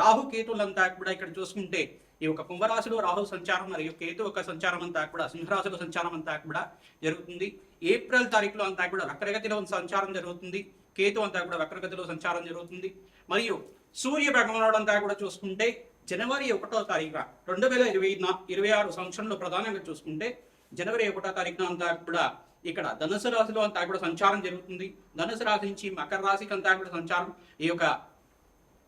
రాహు కేతులంతా కూడా ఇక్కడ చూసుకుంటే ఈ యొక్క కుంభరాశిలో రాహు సంచారం మరియు కేతు యొక్క సంచారం అంతా కూడా సింహరాశిలో సంచారం అంతా కూడా జరుగుతుంది. ఏప్రిల్ తారీఖులో అంతా కూడా వక్రగతిలో సంచారం జరుగుతుంది. కేతు అంతా కూడా వక్రగతిలో సంచారం జరుగుతుంది. మరియు సూర్య భగవానుడు అంతా కూడా చూసుకుంటే జనవరి ఒకటో తారీఖున రెండు వేల ఇరవై ఇరవై ఆరు సంవత్సరంలో ప్రధానంగా చూసుకుంటే జనవరి ఒకటో తారీఖున అంతా కూడా ఇక్కడ ధనుసు రాశిలో అంతా కూడా సంచారం జరుగుతుంది. ధనుసు రాశి నుంచి మకర రాశికి అంతా కూడా సంచారం. ఈ యొక్క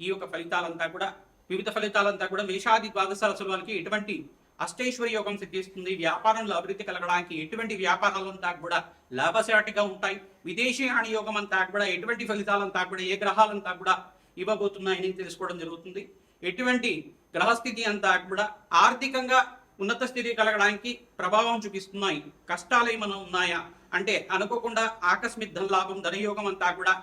ఈ యొక్క ఫలితాలంతా కూడా వివిధ ఫలితాలంతా కూడా మేషాది ద్వాదశ రాశుల ఎటువంటి అష్టైశ్వర్య యోగం సిద్ధిస్తుంది. వ్యాపారంలో అభివృద్ధి కలగడానికి ఎటువంటి వ్యాపారాలంతా కూడా లాభసాటిగా ఉంటాయి. విదేశీయాన యోగం అంతా కూడా ఎటువంటి ఫలితాలంతా కూడా ఏ గ్రహాలంతా కూడా ఇవ్వబోతున్నాయని తెలుసుకోవడం జరుగుతుంది. ఎటువంటి గ్రహస్థితి అంతా కూడా ఆర్థికంగా ఉన్నత స్థితి కలగడానికి ప్రభావం చూపిస్తున్నాయి. కష్టాలు ఏమైనా ఉన్నాయా? అంటే అనుకోకుండా ఆకస్మిక ధన లాభం ధనయోగం అంతా కూడా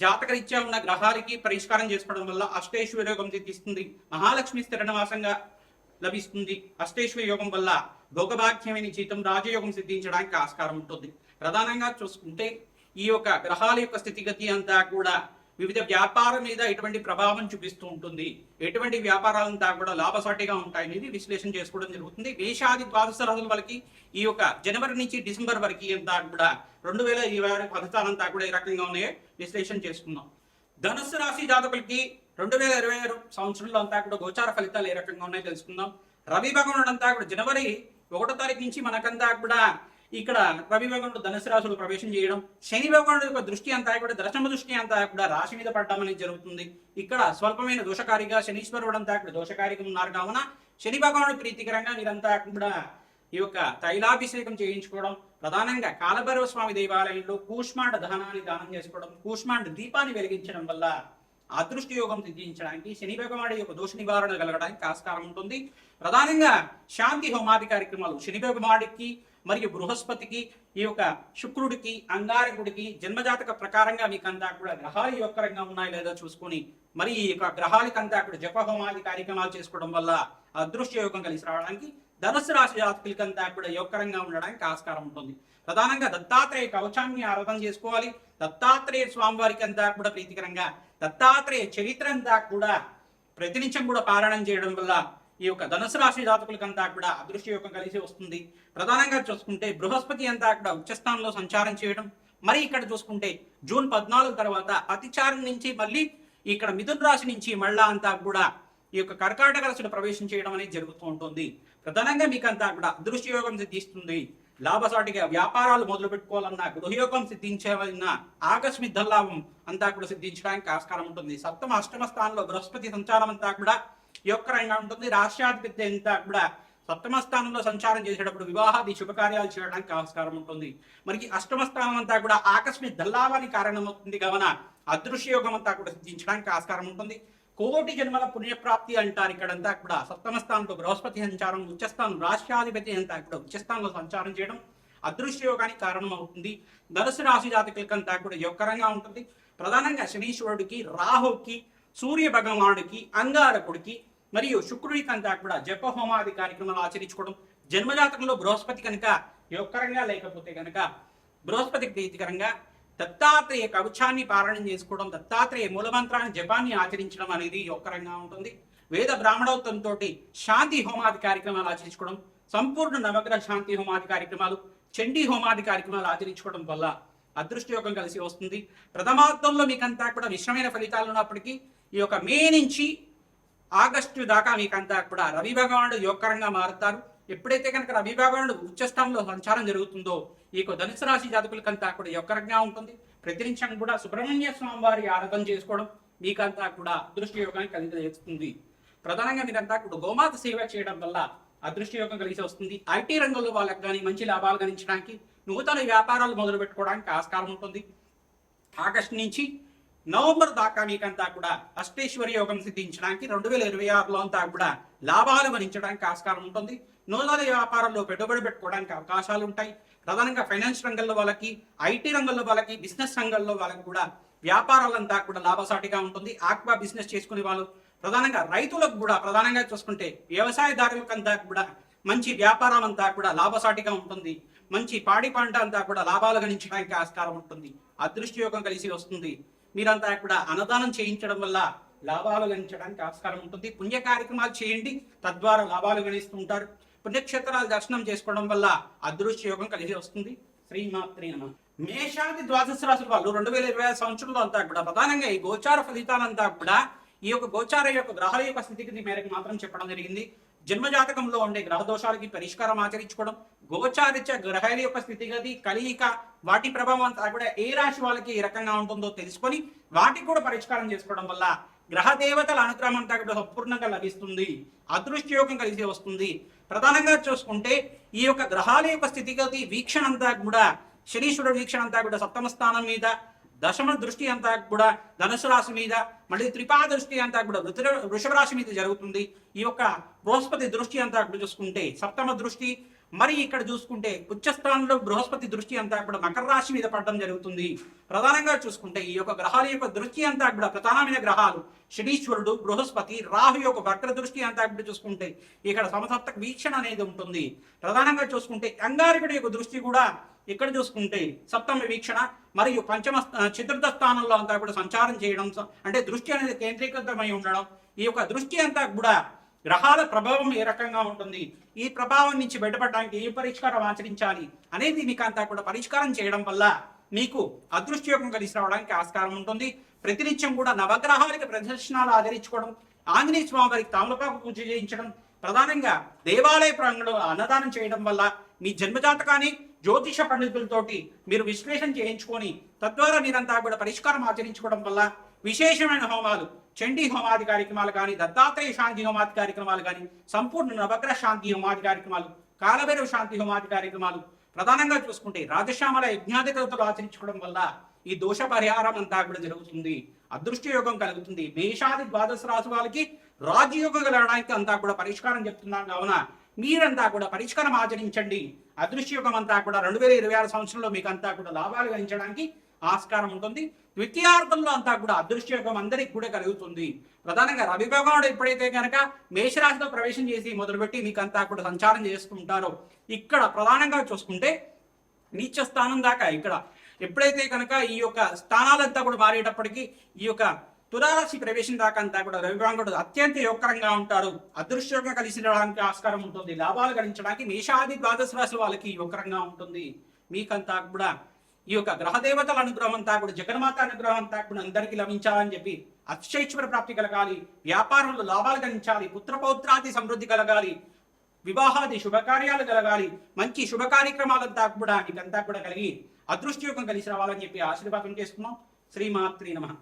జాతకరీత్యా ఉన్న గ్రహాలకి పరిష్కారం చేసుకోవడం వల్ల అష్టేశ్వర యోగం సిద్ధిస్తుంది మహాలక్ష్మి స్థిరణవాసంగా లభిస్తుంది. అష్టేశ్వర యోగం వల్ల భోగభాగ్యమైన జీతం రాజయోగం సిద్ధించడానికి ఆస్కారం ఉంటుంది. ప్రధానంగా చూసుకుంటే ఈ యొక్క గ్రహాల యొక్క స్థితిగతి అంతా కూడా వివిధ వ్యాపారం మీద ఎటువంటి ప్రభావం చూపిస్తూ ఉంటుంది. ఎటువంటి వ్యాపారాలంతా కూడా లాభసాటిగా ఉంటాయనేది విశ్లేషణ చేసుకోవడం జరుగుతుంది. వేషాది ద్వాదశ రాజుల వాళ్ళకి ఈ యొక్క జనవరి నుంచి డిసెంబర్ వరకు అంతా కూడా రెండు వేల ఇరవై ఆరు ఫలితాలంతా కూడా ఈ రకంగా ఉన్నాయో విశ్లేషణ చేసుకుందాం. ధనుస్సు రాశి జాతకులకి రెండు వేల ఇరవై ఆరు సంవత్సరంలో అంతా కూడా గోచార ఫలితాలు ఏ రకంగా ఉన్నాయో తెలుసుకుందాం. రవి భగవానుడు అంతా కూడా జనవరి ఒకటో తారీఖు నుంచి మనకంతా కూడా ఇక్కడ రవి భగవానుడు ధనుసు రాశులు ప్రవేశం చేయడం శని భగవానుడు యొక్క దృష్టి అంతా కూడా దశమ దృష్టి అంతా కూడా రాశి మీద పడడం అనేది జరుగుతుంది. ఇక్కడ స్వల్పమైన దోషకారిగా శనీశ్వరుడు అంతా ఇక్కడ దోషకారిగా ఉన్నారు. కావున శని భగవానుడు ప్రీతికరంగా మీరంతా కూడా ఈ యొక్క తైలాభిషేకం చేయించుకోవడం ప్రధానంగా కాలభైరవ స్వామి దేవాలయంలో కూష్మాండ దహనాన్ని దానం చేసుకోవడం కూష్మాండ దీపాన్ని వెలిగించడం వల్ల అదృష్టి యోగం సిద్ధించడానికి శని భగవానుడి యొక్క దోష నివారణ కలగడానికి ఆస్కారం ఉంటుంది. ప్రధానంగా శాంతి హోమాది కార్యక్రమాలు శని భగవానుడికి మరియు బృహస్పతికి ఈ యొక్క శుక్రుడికి అంగారకుడికి జన్మజాతక ప్రకారంగా మీకంతా కూడా గ్రహాలు యొక్కరంగా ఉన్నాయో లేదో చూసుకొని మరి ఈ యొక్క గ్రహాలకంతా కూడా జపహోమాది కార్యక్రమాలు చేసుకోవడం వల్ల అదృశ్య యోగం కలిసి రావడానికి ధనుసు రాశి జాతకులకంతా కూడా యొక్కరంగా ఉండడానికి ఆస్కారం ఉంటుంది. ప్రధానంగా దత్తాత్రేయ కవచాన్ని ఆరాధన చేసుకోవాలి. దత్తాత్రేయ స్వామివారికి అంతా కూడా ప్రీతికరంగా దత్తాత్రేయ చరిత్ర అంతా కూడా ప్రతినిత్యం కూడా పారాయణం చేయడం వల్ల ఈ యొక్క ధనుసు రాశి జాతకులకంతా కూడా అదృష్ట యోగం కలిసి వస్తుంది. ప్రధానంగా చూసుకుంటే బృహస్పతి అంతా కూడా ఉచ్చస్థానంలో సంచారం చేయడం. మరి ఇక్కడ చూసుకుంటే జూన్ పద్నాలుగు తర్వాత అతిచారం నుంచి మళ్ళీ ఇక్కడ మిథున రాశి నుంచి మళ్ళా అంతా కూడా ఈ యొక్క కర్కాటక రాశిలో ప్రవేశం చేయడం అనేది జరుగుతూ ఉంటుంది. ప్రధానంగా మీకు అంతా కూడా అదృష్ట యోగం సిద్ధిస్తుంది. లాభసాటిగా వ్యాపారాలు మొదలు పెట్టుకోవాలన్నా గృహయోగం సిద్ధించవలన్నా ఆకస్మిక ధనలాభం అంతా కూడా సిద్ధించడానికి ఆస్కారం ఉంటుంది. సప్తమ అష్టమ స్థానంలో బృహస్పతి సంచారం అంతా కూడా యొక్కరంగా ఉంటుంది. రాష్ట్రాధిపత్య అంతా కూడా సప్తమ స్థానంలో సంచారం చేసేటప్పుడు వివాహాది శుభకార్యాలు చేయడానికి ఆస్కారం ఉంటుంది. మనకి అష్టమ స్థానం అంతా కూడా ఆకస్మిక దల్లావానికి కారణమవుతుంది కావున అదృశ్య యోగం అంతా కూడా సిద్ధించడానికి ఆస్కారం ఉంటుంది. కోటి జన్మల పుణ్యప్రాప్తి అంటారు ఇక్కడంతా కూడా. సప్తమ స్థానంలో బృహస్పతి సంచారం ఉచ్చస్థానం రాష్ట్రాధిపతి అంతా కూడా ఉచ్చస్థానంలో సంచారం చేయడం అదృశ్య యోగానికి కారణం అవుతుంది ధనుసు రాశి జాతకులకంతా కూడా యోగకరంగా ఉంటుంది. ప్రధానంగా శనీశ్వరుడికి రాహుకి సూర్య భగవానుడికి అంగారకుడికి మరియు శుక్రుడి అంతా కూడా జప హోమాది కార్యక్రమాలు ఆచరించుకోవడం జన్మజాతకంలో బృహస్పతి కనుక యోగకరంగా లేకపోతే కనుక బృహస్పతి ప్రీతికరంగా దత్తాత్రేయ కవచాన్ని పారాయణం చేసుకోవడం దత్తాత్రేయ మూలమంత్రాన్ని జపాన్ని ఆచరించడం అనేది యోగకరంగా ఉంటుంది. వేద బ్రాహ్మణోత్తంతో శాంతి హోమాది కార్యక్రమాలు ఆచరించుకోవడం సంపూర్ణ నవగ్రహ శాంతి హోమాది కార్యక్రమాలు చండీ హోమాది కార్యక్రమాలు ఆచరించుకోవడం వల్ల అదృష్టయోగం కలిసి వస్తుంది. ప్రథమార్థంలో మీకంతా కూడా మిశ్రమైన ఫలితాలు ఉన్నప్పటికీ ఈ యొక్క మే నుంచి ఆగస్టు దాకా మీకంతా కూడా రవి భగవానుడు యోగకరంగా మారుతారు. ఎప్పుడైతే కనుక రవి భగవానుడు ఉచ్చస్థానంలో సంచారం జరుగుతుందో ఈ ధనుసు రాశి జాతకులకంతా కూడా యోగకరంగా ఉంటుంది. ప్రతినిత్యం కూడా సుబ్రహ్మణ్య స్వామి వారి ఆరాధన చేసుకోవడం మీకంతా కూడా అదృష్ట యోగాన్ని కలిగజేస్తుంది. ప్రధానంగా మీరంతా కూడా గోమాత సేవ చేయడం వల్ల అదృష్ట యోగం కలిసి వస్తుంది. ఐటీ రంగంలో వాళ్ళకి కానీ మంచి లాభాలు గణించడానికి నూతన వ్యాపారాలు మొదలు పెట్టుకోవడానికి ఆస్కారం ఉంటుంది. ఆగస్టు నుంచి నవంబర్ దాకా మీకంతా కూడా అష్టేశ్వరి యోగం సిద్ధించడానికి రెండు వేల ఇరవై ఆరులో అంతా కూడా లాభాలు గణించడానికి ఆస్కారం ఉంటుంది. నూతన వ్యాపారంలో పెట్టుబడి పెట్టుకోవడానికి అవకాశాలు ఉంటాయి. ప్రధానంగా ఫైనాన్స్ రంగంలో వాళ్ళకి ఐటీ రంగంలో వాళ్ళకి బిజినెస్ రంగంలో వాళ్ళకి కూడా వ్యాపారాలంతా కూడా లాభసాటిగా ఉంటుంది. ఆక్వా బిజినెస్ చేసుకునే వాళ్ళు ప్రధానంగా రైతులకు కూడా ప్రధానంగా చూసుకుంటే వ్యవసాయదారులకంతా కూడా మంచి వ్యాపారం అంతా కూడా లాభసాటిగా ఉంటుంది. మంచి పాడి పంట అంతా కూడా లాభాలు గణించడానికి ఆస్కారం ఉంటుంది. అదృష్ట యోగం కలిసి వస్తుంది. మీరంతా కూడా అన్నదానం చేయించడం వల్ల లాభాలు గణించడానికి ఆస్కారం ఉంటుంది. పుణ్య కార్యక్రమాలు చేయండి. తద్వారా లాభాలు గణిస్తూ ఉంటారు. పుణ్యక్షేత్రాలు దర్శనం చేసుకోవడం వల్ల అదృష్ట యోగం కలిసి వస్తుంది. శ్రీమాత్రి నమ. మేషాది ద్వాదశ రాశుల వాళ్ళు రెండు వేల ఇరవై ఐదు సంవత్సరంలో అంతా కూడా ప్రధానంగా ఈ గోచార ఫలితాలంతా కూడా ఈ యొక్క గోచార యొక్క గ్రహాల యొక్క స్థితిగతి మేరకు మాత్రం చెప్పడం జరిగింది. జన్మజాతకంలో ఉండే గ్రహ దోషాలకి పరిష్కారం ఆచరించుకోవడం గోచారిత్య గ్రహాల యొక్క స్థితిగతి కలియిక వాటి ప్రభావం అంతా కూడా ఏ రాశి వాళ్ళకి ఏ రకంగా ఉంటుందో తెలుసుకొని వాటికి కూడా పరిష్కారం చేసుకోవడం వల్ల గ్రహ దేవతల అనుగ్రహం అంతా కూడా సంపూర్ణంగా లభిస్తుంది. అదృష్టయోగం కలిసి వస్తుంది. ప్రధానంగా చూసుకుంటే ఈ యొక్క గ్రహాల యొక్క స్థితిగతి వీక్షణ అంతా కూడా శనీశ్వరుడు వీక్షణ అంతా కూడా సప్తమ స్థానం మీద దశమ దృష్టి అంతా కూడా ధనుసు రాశి మీద మళ్ళీ త్రిపా దృష్టి అంతా కూడా వృత వృషభ రాశి మీద జరుగుతుంది. ఈ యొక్క బృహస్పతి దృష్టి అంతా కూడా చూసుకుంటే సప్తమ దృష్టి మరి ఇక్కడ చూసుకుంటే ఉచ్చస్థానంలో బృహస్పతి దృష్టి అంతా కూడా మకర రాశి మీద పడడం జరుగుతుంది. ప్రధానంగా చూసుకుంటే ఈ యొక్క గ్రహాల యొక్క దృష్టి అంతా కూడా ప్రధానమైన గ్రహాలు శనీశ్వరుడు బృహస్పతి రాహు యొక్క వక్ర దృష్టి అంతా కూడా చూసుకుంటే ఇక్కడ సమసప్తక వీక్షణ అనేది ఉంటుంది. ప్రధానంగా చూసుకుంటే అంగారకుడి యొక్క దృష్టి కూడా ఇక్కడ చూసుకుంటే సప్తమ వీక్షణ మరియు పంచమ చతుర్థ స్థానంలో అంతా కూడా సంచారం చేయడం అంటే దృష్టి అనేది కేంద్రీకృతమై ఉండడం. ఈ యొక్క దృష్టి అంతా కూడా గ్రహాల ప్రభావం ఏ రకంగా ఉంటుంది ఈ ప్రభావం నుంచి బయటపడడానికి ఏ పరిష్కారం ఆచరించాలి అనేది మీకు అంతా కూడా పరిష్కారం చేయడం వల్ల మీకు అదృష్టయోగం కలిసి రావడానికి ఆస్కారం ఉంటుంది. ప్రతినిత్యం కూడా నవగ్రహాలకి ప్రదర్శనాలు ఆచరించుకోవడం ఆంజనేయ స్వామి వారికి తామలపాకు పూజ చేయించడం ప్రధానంగా దేవాలయ ప్రాంగణంలో అన్నదానం చేయడం వల్ల మీ జన్మజాతకాన్ని జ్యోతిష పండితులతోటి మీరు విశ్లేషణ చేయించుకొని తద్వారా మీరంతా కూడా పరిష్కారం ఆచరించుకోవడం వల్ల విశేషమైన హోమాలు చండీ హోమాది కార్యక్రమాలు కానీ దత్తాత్రేయ శాంతి హోమాది కార్యక్రమాలు కానీ సంపూర్ణ నవగ్రహ శాంతి హోమాది కార్యక్రమాలు కాలభైరవ శాంతి హోమాది కార్యక్రమాలు ప్రధానంగా చూసుకుంటే రాజశ్యామల యజ్ఞాధికతలు ఆచరించుకోవడం వల్ల ఈ దోష పరిహారం అంతా కూడా జరుగుతుంది. అదృష్ట యోగం కలుగుతుంది. మేషాది ద్వాదశ రాశి వాళ్ళకి రాజయోగం కలగడానికి అంతా కూడా పరిష్కారం చెప్తున్నాను కావున మీరంతా కూడా పరిష్కారం ఆచరించండి. అదృశ్య యుగం అంతా కూడా రెండు వేల ఇరవై ఆరు సంవత్సరంలో మీకు అంతా కూడా లాభాలు గణించడానికి ఆస్కారం ఉంటుంది. ద్వితీయార్థంలో అంతా కూడా అదృశ్య అందరికి కూడా కలుగుతుంది. ప్రధానంగా రవి ఎప్పుడైతే కనుక మేషరాశిలో ప్రవేశం చేసి మొదలుపెట్టి మీకంతా కూడా సంచారం చేసుకుంటారో ఇక్కడ ప్రధానంగా చూసుకుంటే నీచ స్థానం దాకా ఇక్కడ ఎప్పుడైతే కనుక ఈ యొక్క స్థానాలంతా కూడా మారేటప్పటికీ ఈ యొక్క తులారాశి ప్రవేశం దాకా అంతా కూడా రవిభాంగుడు అత్యంత యోగకరంగా ఉంటారు అదృష్టంగా కలిసి ఆస్కారం ఉంటుంది. లాభాలు గణించడానికి మేషాది ద్వాదశ రాశి వాళ్ళకి యోగకరంగా ఉంటుంది. మీకంతా కూడా ఈ యొక్క గ్రహదేవతల అనుగ్రహం అంతా కూడా జగన్మాత అనుగ్రహం అంతా కూడా అందరికీ లభించాలని చెప్పి అక్షైశ్వర ప్రాప్తి కలగాలి. వ్యాపారంలో లాభాలు గణించాలి. పుత్రపౌత్రాది సమృద్ధి కలగాలి. వివాహాది శుభకార్యాలు కలగాలి. మంచి శుభ కార్యక్రమాలంతా కూడా నీకంతా కూడా కలిగి అదృష్టయోగం కలిసి రావాలని చెప్పి ఆశీర్వాదం చేసుకున్నాం శ్రీమాత్రి నమః.